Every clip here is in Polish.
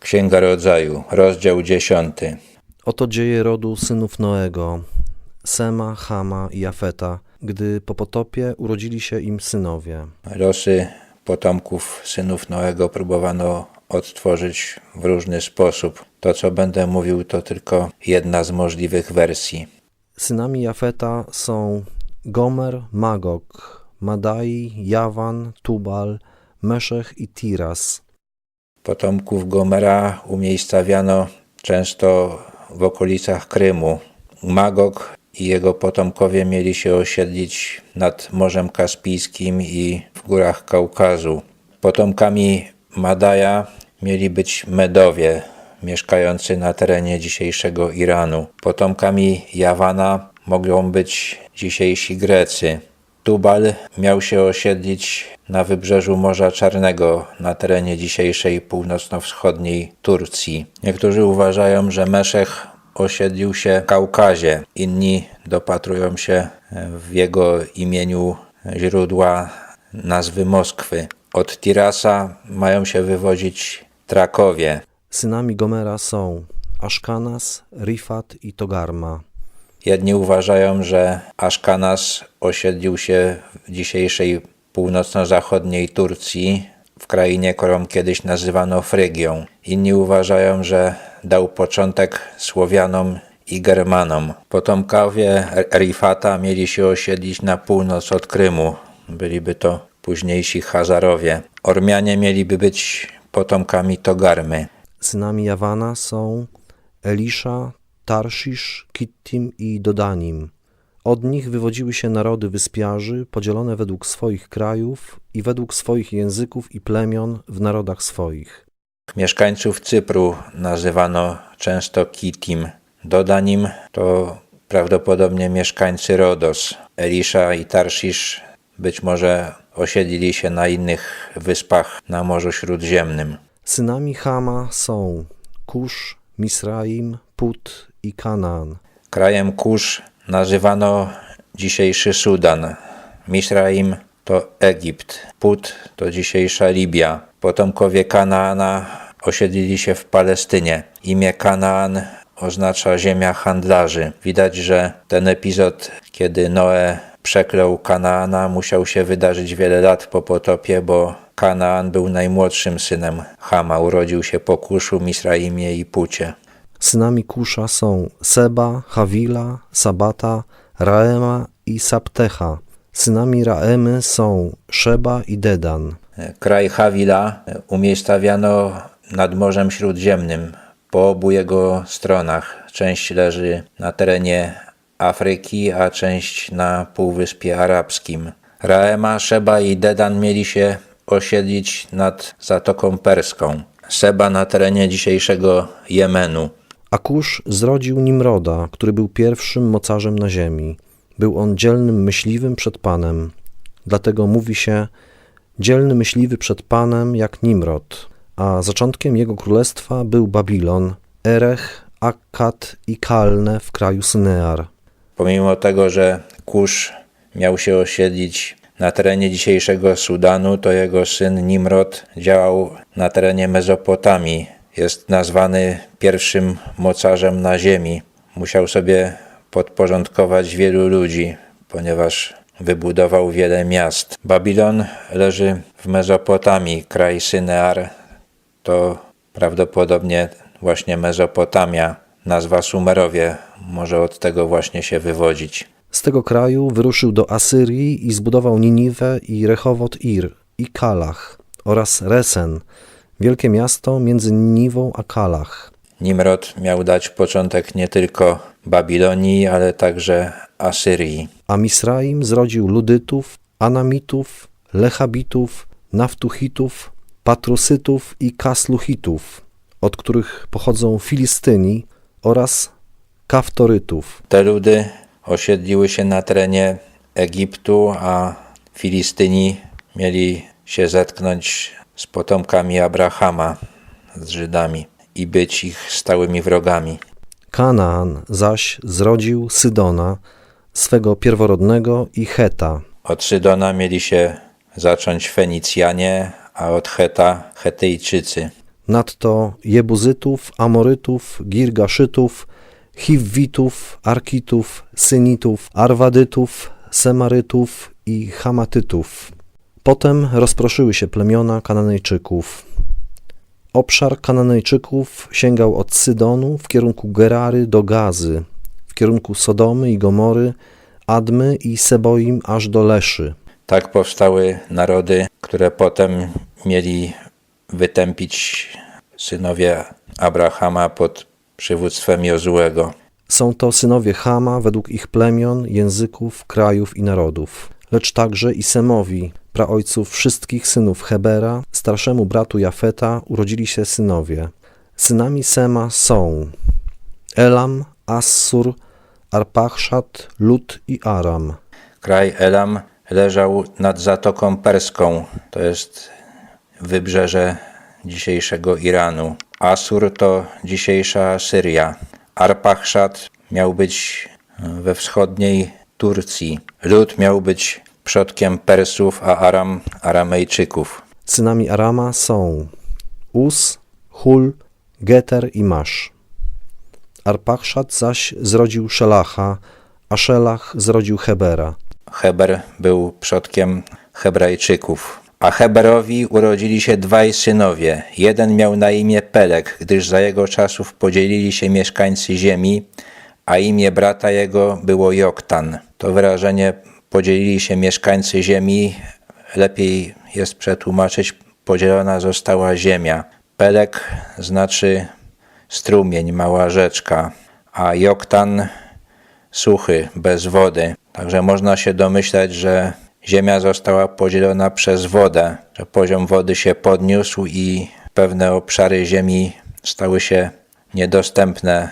Księga Rodzaju, rozdział 10. Oto dzieje rodu synów Noego, Sema, Hama i Jafeta, gdy po potopie urodzili się im synowie. Losy potomków synów Noego próbowano odtworzyć w różny sposób. To, co będę mówił, to tylko jedna z możliwych wersji. Synami Jafeta są Gomer, Magog, Madai, Jawan, Tubal, Meszech i Tiras. Potomków Gomera umiejscawiano często w okolicach Krymu. Magog i jego potomkowie mieli się osiedlić nad Morzem Kaspijskim i w górach Kaukazu. Potomkami Madaja mieli być Medowie, mieszkający na terenie dzisiejszego Iranu. Potomkami Jawana mogą być dzisiejsi Grecy. Tubal miał się osiedlić na wybrzeżu Morza Czarnego, na terenie dzisiejszej północno-wschodniej Turcji. Niektórzy uważają, że Meszech osiedlił się w Kaukazie, inni dopatrują się w jego imieniu źródła nazwy Moskwy. Od Tirasa mają się wywodzić Trakowie. Synami Gomera są Aszkanas, Rifat i Togarma. Jedni uważają, że Aszkanas osiedlił się w dzisiejszej północno-zachodniej Turcji, w krainie, którą kiedyś nazywano Frygią. Inni uważają, że dał początek Słowianom i Germanom. Potomkowie Rifata mieli się osiedlić na północ od Krymu. Byliby to późniejsi Hazarowie. Ormianie mieliby być potomkami Togarmy. Synami Jawana są Elisza, Tarszisz, Kittim i Dodanim. Od nich wywodziły się narody wyspiarzy, podzielone według swoich krajów i według swoich języków i plemion w narodach swoich. Mieszkańców Cypru nazywano często Kitim. Dodanim to prawdopodobnie mieszkańcy Rodos. Elisza i Tarszisz być może osiedlili się na innych wyspach na Morzu Śródziemnym. Synami Hama są Kusz, Misraim, Put i Kanaan. Krajem Kusz nazywano dzisiejszy Sudan. Misraim to Egipt. Put to dzisiejsza Libia. Potomkowie Kanaana osiedlili się w Palestynie. Imię Kanaan oznacza ziemia handlarzy. Widać, że ten epizod, kiedy Noe przeklął Kanaana, musiał się wydarzyć wiele lat po potopie, bo Kanaan był najmłodszym synem Hama. Urodził się po Kuszu, Misraimie i Pucie. Synami Kusza są Seba, Hawila, Sabata, Raema i Saptecha. Synami Raemy są Szeba i Dedan. Kraj Hawila umiejscawiano nad Morzem Śródziemnym po obu jego stronach. Część leży na terenie Afryki, a część na Półwyspie Arabskim. Raema, Szeba i Dedan mieli się osiedlić nad Zatoką Perską. Seba na terenie dzisiejszego Jemenu. A Kusz zrodził Nimroda, który był pierwszym mocarzem na ziemi. Był on dzielnym myśliwym przed Panem. Dlatego mówi się dzielny myśliwy przed Panem jak Nimrod. A zaczątkiem jego królestwa był Babilon, Erech, Akkad i Kalne w kraju Synear. Pomimo tego, że Kusz miał się osiedlić na terenie dzisiejszego Sudanu, to jego syn Nimrod działał na terenie Mezopotamii. Jest nazwany pierwszym mocarzem na ziemi. Musiał sobie podporządkować wielu ludzi, ponieważ wybudował wiele miast. Babilon leży w Mezopotamii, kraj Synear to prawdopodobnie właśnie Mezopotamia. Nazwa Sumerowie może od tego właśnie się wywodzić. Z tego kraju wyruszył do Asyrii i zbudował Niniwę i Rehowot Ir i Kalach oraz Resen, wielkie miasto między Niniwą a Kalach. Nimrod miał dać początek nie tylko Babilonii, ale także Asyrii. A Misraim zrodził Ludytów, Anamitów, Lechabitów, Naftuchitów, Patrusytów i Kasluchitów, od których pochodzą Filistyni oraz Kaftorytów. Te ludy osiedliły się na terenie Egiptu, a Filistyni mieli się zetknąć z potomkami Abrahama, z Żydami i być ich stałymi wrogami. Kanaan zaś zrodził Sydona, swego pierworodnego i Heta. Od Sydona mieli się zacząć Fenicjanie, a od Heta Hetyjczycy. nadto Jebuzytów, Amorytów, Girgaszytów, Chiwwitów, Arkitów, Synitów, Arwadytów, Semarytów i Hamatytów. Potem rozproszyły się plemiona Kananejczyków. Obszar Kananejczyków sięgał od Sydonu w kierunku Gerary do Gazy, w kierunku Sodomy i Gomory, Admy i Seboim aż do Leszy. Tak powstały narody, które potem mieli wytępić synowie Abrahama pod przywództwem Jozułego. Są to synowie Chama według ich plemion, języków, krajów i narodów, lecz także i Semowi, praojców wszystkich synów Hebera, starszemu bratu Jafeta, urodzili się synowie. Synami Sema są Elam, Assur, Arpachszad, Lut i Aram. Kraj Elam leżał nad Zatoką Perską, to jest wybrzeże dzisiejszego Iranu. Asur to dzisiejsza Syria. Arpachszad miał być we wschodniej Turcji. Lud miał być przodkiem Persów, a Aram Aramejczyków. Synami Arama są Us, Hul, Geter i Masz. Arpachszad zaś zrodził Szelacha, a Szelach zrodził Hebera. Heber był przodkiem Hebrajczyków. A Heberowi urodzili się dwaj synowie. Jeden miał na imię Pelek, gdyż za jego czasów podzielili się mieszkańcy ziemi, a imię brata jego było Joktan. To wyrażenie podzielili się mieszkańcy ziemi, lepiej jest przetłumaczyć podzielona została ziemia. Pelek znaczy strumień, mała rzeczka, a Joktan suchy, bez wody. Także można się domyślać, że ziemia została podzielona przez wodę, że poziom wody się podniósł i pewne obszary ziemi stały się niedostępne.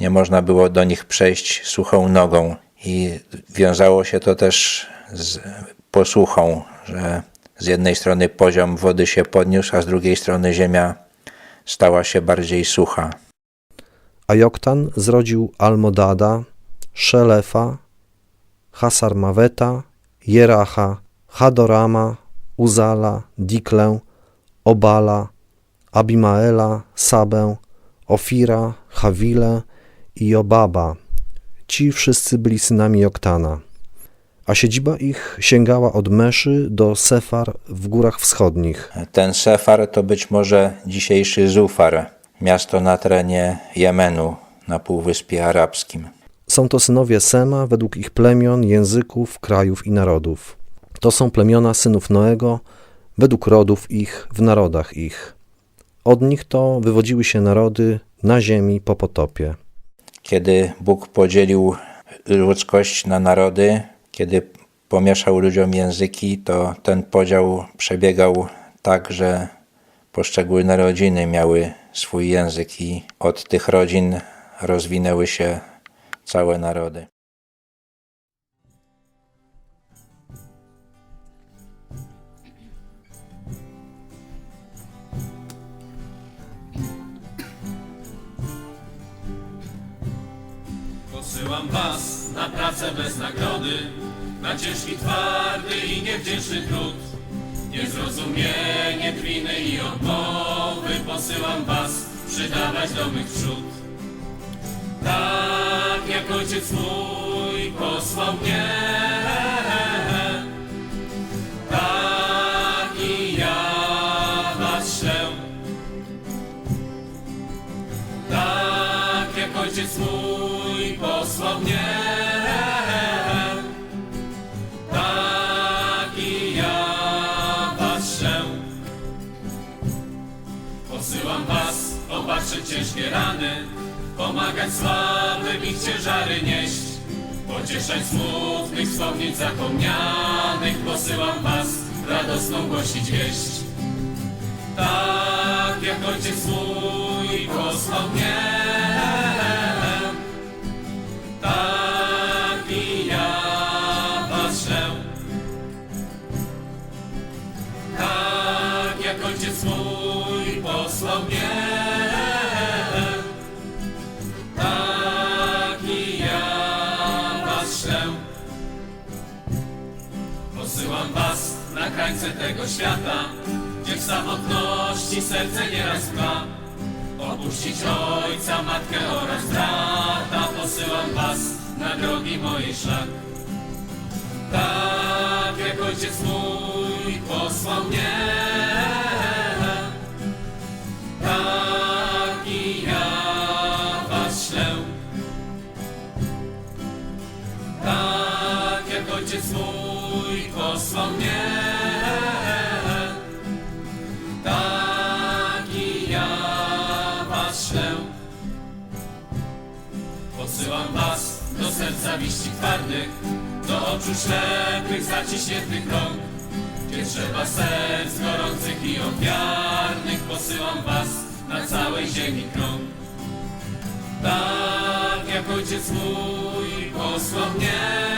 Nie można było do nich przejść suchą nogą. I wiązało się to też z posuchą, że z jednej strony poziom wody się podniósł, a z drugiej strony ziemia stała się bardziej sucha. A Joktan zrodził Almodada, Szelefa, Hasarmaweta, Jeracha, Hadorama, Uzala, Diklę, Obala, Abimaela, Sabę, Ofira, Hawile i Jobaba. Ci wszyscy byli synami Joktana. A siedziba ich sięgała od Meszy do Sefar w górach wschodnich. Ten Sefar to być może dzisiejszy Zufar, miasto na terenie Jemenu na Półwyspie Arabskim. Są to synowie Sema według ich plemion, języków, krajów i narodów. To są plemiona synów Noego według rodów ich w narodach ich. Od nich to wywodziły się narody na ziemi po potopie. Kiedy Bóg podzielił ludzkość na narody, kiedy pomieszał ludziom języki, to ten podział przebiegał tak, że poszczególne rodziny miały swój język i od tych rodzin rozwinęły się całe narody. Posyłam was na pracę bez nagrody, na ciężki, twardy i niewdzięczny trud. Niezrozumienie, drwiny i odmowy posyłam was przydawać do mych przód. Tak jak ojciec mój posłał mnie, tak i ja was szę. Tak jak ojciec mój ciężkie rany, pomagać słabym ich ciężary nieść. Pocieszać smutnych wspomnień zapomnianych, posyłam was radosną głosić wieść. Tak jak ojciec mój posłał mnie, Krańce tego świata, gdzie w samotności serce nieraz pcha. Opuścić ojca, matkę oraz brata, posyłam was na drogi mojej szlak. Tak jak ojciec mój posłał mnie, tak i ja was ślę. Tak jak ojciec mój posłał mnie, do serca wiści twardych, do oczu ślepych, zaciśniętych rąk. Gdzie trzeba serc gorących i ofiarnych, posyłam was na całej ziemi krąg. Tak jak ojciec mój posłał mnie,